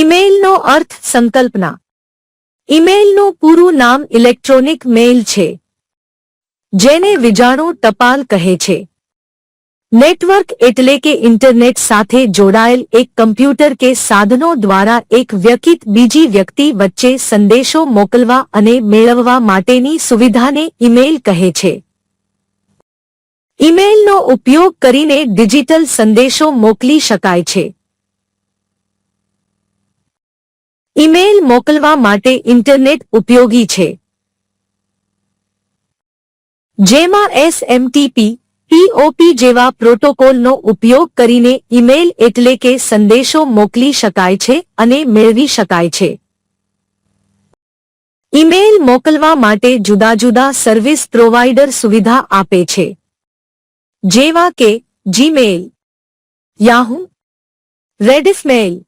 ઇમેઇલનો અર્થ સંકલ્પના. ઇમેઇલનું પૂરું નામ ઇલેક્ટ્રોનિક મેઇલ છે, જેને વિજાણુ ટપાલ કહે છે. નેટવર્ક એટલે કે ઇન્ટરનેટ સાથે જોડાયેલ એક કમ્પ્યુટર કે સાધનો દ્વારા એક વ્યકિત બીજી વ્યક્તિ વચ્ચે સંદેશો મોકલવા અને મેળવવા માટેની સુવિધાને ઇમેઇલ કહે છે. ઇમેઇલનો ઉપયોગ કરીને ડિજિટલ સંદેશો મોકલી શકાય છે. ઇમેઇલ મોકલવા માટે ઇન્ટરનેટ ઉપયોગી છે. જેમાં એસએમટીપી પીઓપી જેવા પ્રોટોકોલનો ઉપયોગ કરીને ઈમેલ એટલે કે સંદેશો મોકલી શકાય છે અને મેળવી શકાય છે. ઈમેલ મોકલવા માટે જુદા જુદા સર્વિસ પ્રોવાઇડર સુવિધા આપે છે. જેવા કે જીમેલ યાહુ રેડિફમેઇલ